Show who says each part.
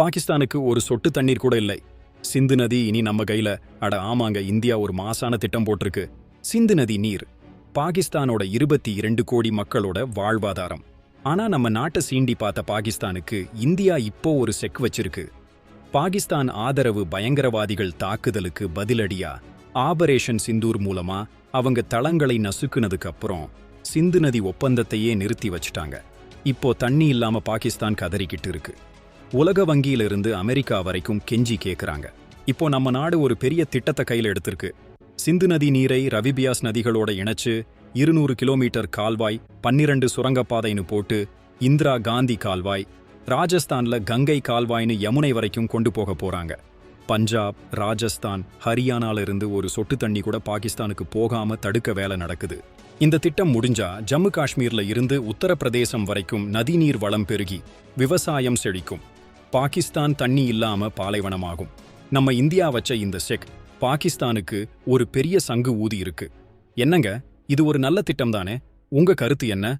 Speaker 1: பாகிஸ்தானுக்கு ஒரு சொட்டு தண்ணீர் கூட இல்லை. சிந்து நதி இனி நம்ம கையில அட ஆமாங்க இந்தியா ஒரு மாசான திட்டம் போட்டிருக்கு. சிந்து நதி நீர் பாகிஸ்தானோட இருபத்தி இரண்டு கோடி மக்களோட வாழ்வாதாரம். ஆனா நம்ம நாட்டை சீண்டி பார்த்த பாகிஸ்தானுக்கு இந்தியா இப்போ ஒரு செக் வச்சிருக்கு. பாகிஸ்தான் ஆதரவு பயங்கரவாதிகள் தாக்குதலுக்கு பதிலடியா ஆபரேஷன் சிந்தூர் மூலமா அவங்க தளங்களை நசுக்குனதுக்கு அப்புறம் சிந்து நதி ஒப்பந்தத்தையே நிறுத்தி வச்சிட்டாங்க. இப்போ தண்ணி இல்லாம பாகிஸ்தான் கதறிக்கிட்டு இருக்கு. உலக வங்கியிலிருந்து அமெரிக்கா வரைக்கும் கெஞ்சி கேக்குறாங்க. இப்போ நம்ம நாடு ஒரு பெரிய திட்டத்தை கையில எடுத்திருக்கு. சிந்து நதி நீரை ரவிபியாஸ் நதிகளோட இணைச்சு இருநூறு கிலோமீட்டர் கால்வாய் பன்னிரண்டு சுரங்கப்பாதைன்னு போட்டு இந்திரா காந்தி கால்வாய் ராஜஸ்தான்ல கங்கை கால்வாய்னு யமுனை வரைக்கும் கொண்டு போக போறாங்க. பஞ்சாப் ராஜஸ்தான் ஹரியானால இருந்து ஒரு சொட்டு தண்ணி கூட பாகிஸ்தானுக்கு போகாம தடுக்க வேலை நடக்குது. இந்த திட்டம் முடிஞ்சா ஜம்மு காஷ்மீர்ல இருந்து உத்தரப்பிரதேசம் வரைக்கும் நதிநீர் வளம் பெருகி விவசாயம் செழிக்கும். பாகிஸ்தான் தண்ணி இல்லாம பாலைவனமாகும். நம்ம இந்தியா வச்ச இந்த செக் பாகிஸ்தானுக்கு ஒரு பெரிய சங்கு ஊதி இருக்கு. என்னங்க? இது ஒரு நல்ல திட்டம் தானே உங்க கருத்து என்ன?